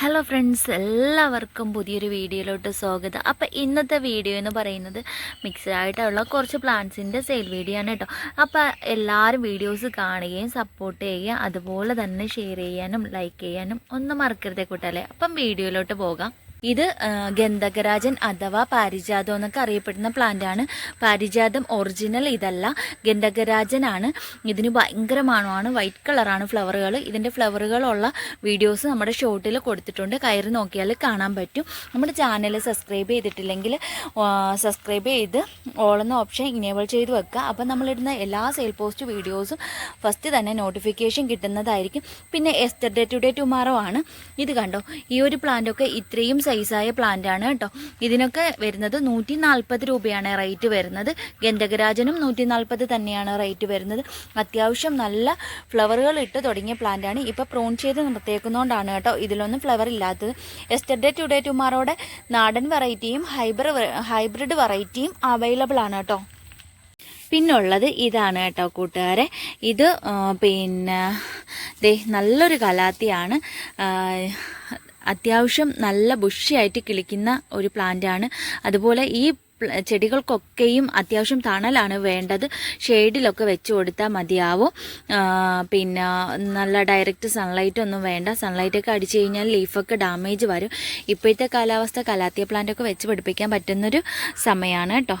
Hello friends എല്ലാവർക്കും പുതിയൊരു വീഡിയോയിലോട്ട് സ്വാഗതം. അപ്പോൾ ഇന്നത്തെ വീഡിയോ എന്ന് പറയുന്നത് മിക്സഡായിട്ടുള്ള കുറച്ച് പ്ലാന്റ്സിന്റെ സെയിൽ വീഡിയോ ആണ് കേട്ടോ. അപ്പോൾ എല്ലാവരും വീഡിയോസ് കാണുകയും സപ്പോർട്ട് ചെയ്യുകയും അതുപോലെ തന്നെ ഷെയർ ചെയ്യാനും ലൈക്ക് ചെയ്യാനും ഒന്നും മറക്കരുതേ കൂട്ടല്ലേ അപ്പം വീഡിയോയിലോട്ട് പോകാം. ഇത് ഗന്ധകരാജൻ അഥവാ പാരിജാതം എന്നൊക്കെ അറിയപ്പെടുന്ന പ്ലാന്റ് ആണ്. പാരിജാതം ഒറിജിനൽ ഇതല്ല. ഗന്ധകരാജനാണ്. ഇതിന് ഭയങ്കര മണമാണ് വൈറ്റ് കളറാണ് ഫ്ലവറുകൾ ഇതിന്റെ ഫ്ലവറുകളുള്ള വീഡിയോസ് നമ്മുടെ ഷോർട്ടിൽ കൊടുത്തിട്ടുണ്ട്. കയറി നോക്കിയാൽ കാണാൻ പറ്റും. നമ്മുടെ ചാനൽ സബ്സ്ക്രൈബ് ചെയ്തിട്ടില്ലെങ്കിൽ സബ്സ്ക്രൈബ് ചെയ്ത് ഓളെന്ന ഓപ്ഷൻ ഇനേബിൾ ചെയ്ത് വെക്കുക. അപ്പം നമ്മളിടുന്ന എല്ലാ സെയിൽ പോസ്റ്റ് വീഡിയോസും ഫസ്റ്റ് തന്നെ നോട്ടിഫിക്കേഷൻ കിട്ടുന്നതായിരിക്കും. പിന്നെ എസ്റ്റർഡേ ടുഡേ ടുമാറോ ആണ്. ഇത് കണ്ടോ? ഈ ഒരു പ്ലാന്റ് ഒക്കെ ഇത്രയും സൈസായ പ്ലാന്റ് ആണ് കേട്ടോ. ഇതിനൊക്കെ വരുന്നത് നൂറ്റി നാൽപ്പത് രൂപയാണ് റേറ്റ് വരുന്നത്. ഗന്ധകരാജനും നൂറ്റി നാൽപ്പത് തന്നെയാണ് റേറ്റ് വരുന്നത്. അത്യാവശ്യം നല്ല ഫ്ലവറുകൾ ഇട്ട് തുടങ്ങിയ പ്ലാന്റ് ആണ്. ഇപ്പോൾ പ്രൂൺ ചെയ്ത് നിർത്തിയേക്കുന്നതുകൊണ്ടാണ് കേട്ടോ ഇതിലൊന്നും ഫ്ലവർ ഇല്ലാത്തത്. എസ്റ്റർഡേ ടുഡേ ടുമാറോടെ നാടൻ വെറൈറ്റിയും ഹൈബ്രിഡ് ഹൈബ്രിഡ് വെറൈറ്റിയും അവൈലബിൾ ആണ് കേട്ടോ. പിന്നുള്ളത് ഇതാണ് കേട്ടോ കൂട്ടുകാരെ. ഇത് പിന്നെ ദേ നല്ലൊരു കലാത്തിയാണ്. അത്യാവശ്യം നല്ല ബുഷിയായിട്ട് കിളിക്കുന്ന ഒരു പ്ലാന്റാണ്. അതുപോലെ ഈ ചെടികൾക്കൊക്കെയും അത്യാവശ്യം തണലാണ് വേണ്ടത്. ഷെയ്ഡിലൊക്കെ വെച്ച് കൊടുത്താൽ മതിയാവും. പിന്നെ നല്ല ഡയറക്റ്റ് സൺലൈറ്റ് ഒന്നും വേണ്ട. സൺലൈറ്റൊക്കെ അടിച്ചു കഴിഞ്ഞാൽ ലീഫൊക്കെ ഡാമേജ് വരും. ഇപ്പോഴത്തെ കാലാവസ്ഥ കലാത്തിയ പ്ലാന്റൊക്കെ വെച്ച് പിടിപ്പിക്കാൻ പറ്റുന്നൊരു സമയമാണ് കേട്ടോ.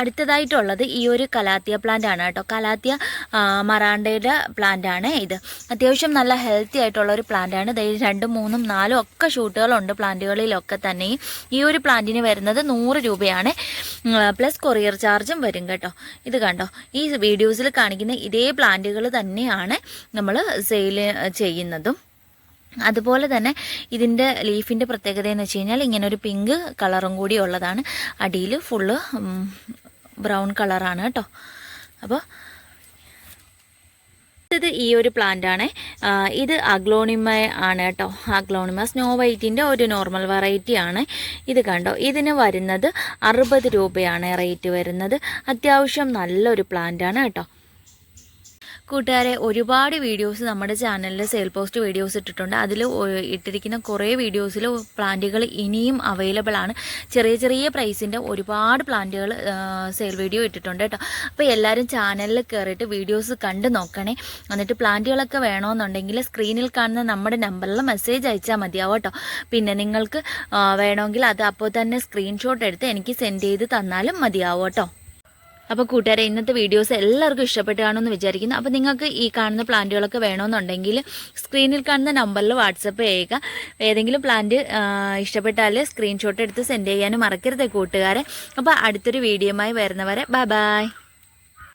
അടുത്തതായിട്ടുള്ളത് ഈ ഒരു കലാത്തിയ പ്ലാന്റ് ആണ് കേട്ടോ. കലാത്തിയ മറാണ്ടയുടെ പ്ലാന്റ് ആണ് ഇത്. അത്യാവശ്യം നല്ല ഹെൽത്തി ആയിട്ടുള്ള ഒരു പ്ലാന്റ് ആണ്. ദേ രണ്ടും മൂന്നും നാലും ഒക്കെ ഷൂട്ടുകളുണ്ട് പ്ലാന്റുകളിലൊക്കെ തന്നെയും ഈ ഒരു പ്ലാന്റിന് വരുന്നത് നൂറ് രൂപയാണ്. പ്ലസ് കൊറിയർ ചാർജും വരും കേട്ടോ. ഇത് കണ്ടോ? ഈ വീഡിയോസിൽ കാണിക്കുന്ന ഇതേ പ്ലാന്റുകൾ തന്നെയാണ് നമ്മൾ സെയിൽ ചെയ്യുന്നതും. അതുപോലെ തന്നെ ഇതിന്റെ ലീഫിന്റെ പ്രത്യേകത എന്ന് വെച്ച് കഴിഞ്ഞാൽ ഇങ്ങനെ ഒരു പിങ്ക് കളറും കൂടി ഉള്ളതാണ്. അടിയിൽ ഫുള്ള് ബ്രൗൺ കളറാണ് കേട്ടോ. അപ്പോൾ അടുത്തത് ഈ ഒരു പ്ലാന്റ് ആണ്. ഇത് അഗ്ലോണിമ ആണ് കേട്ടോ. അഗ്ലോണിമ സ്നോ വൈറ്റിന്റെ ഒരു നോർമൽ വെറൈറ്റി ആണ്. ഇത് കണ്ടോ? ഇതിന് വരുന്നത് അറുപത് രൂപയാണ് റേറ്റ് വരുന്നത്. അത്യാവശ്യം നല്ലൊരു പ്ലാന്റ് ആണ് കേട്ടോ. കൂട്ടുകാരെ ഒരുപാട് വീഡിയോസ് നമ്മുടെ ചാനലിൽ സെയിൽ പോസ്റ്റ് വീഡിയോസ് ഇട്ടിട്ടുണ്ട്. അതിൽ ഇട്ടിരിക്കുന്ന കുറേ വീഡിയോസിൽ പ്ലാന്റുകൾ ഇനിയും അവൈലബിൾ ആണ്. ചെറിയ ചെറിയ പ്രൈസിന്റെ ഒരുപാട് പ്ലാന്റുകൾ സെയിൽ വീഡിയോ ഇട്ടിട്ടുണ്ട് കേട്ടോ. അപ്പോൾ എല്ലാവരും ചാനലിൽ കയറിയിട്ട് വീഡിയോസ് കണ്ട് നോക്കണേ. എന്നിട്ട് പ്ലാന്റുകളൊക്കെ വേണമെന്നുണ്ടെങ്കിൽ സ്ക്രീനിൽ കാണുന്ന നമ്മുടെ നമ്പറിൽ മെസ്സേജ് അയച്ചാൽ മതിയാവും കേട്ടോ. പിന്നെ നിങ്ങൾക്ക് വേണമെങ്കിൽ അത് അപ്പോൾ തന്നെ സ്ക്രീൻഷോട്ട് എടുത്ത് എനിക്ക് സെൻഡ് ചെയ്ത് തന്നാലും മതിയാവും കേട്ടോ. അപ്പോൾ കൂട്ടുകാരെ ഇന്നത്തെ വീഡിയോസ് എല്ലാവർക്കും ഇഷ്ടപ്പെട്ട് കാണുമെന്ന് വിചാരിക്കുന്നു. അപ്പോൾ നിങ്ങൾക്ക് ഈ കാണുന്ന പ്ലാന്റുകളൊക്കെ വേണമെന്നുണ്ടെങ്കിൽ സ്ക്രീനിൽ കാണുന്ന നമ്പറിൽ വാട്സപ്പ് ചെയ്യുക. ഏതെങ്കിലും പ്ലാന്റ് ഇഷ്ടപ്പെട്ടാൽ സ്ക്രീൻഷോട്ട് എടുത്ത് സെൻഡ് ചെയ്യാനും മറക്കരുത് കൂട്ടുകാരെ. അപ്പോൾ അടുത്തൊരു വീഡിയോയുമായി വരുന്നവരെ ബൈ ബൈ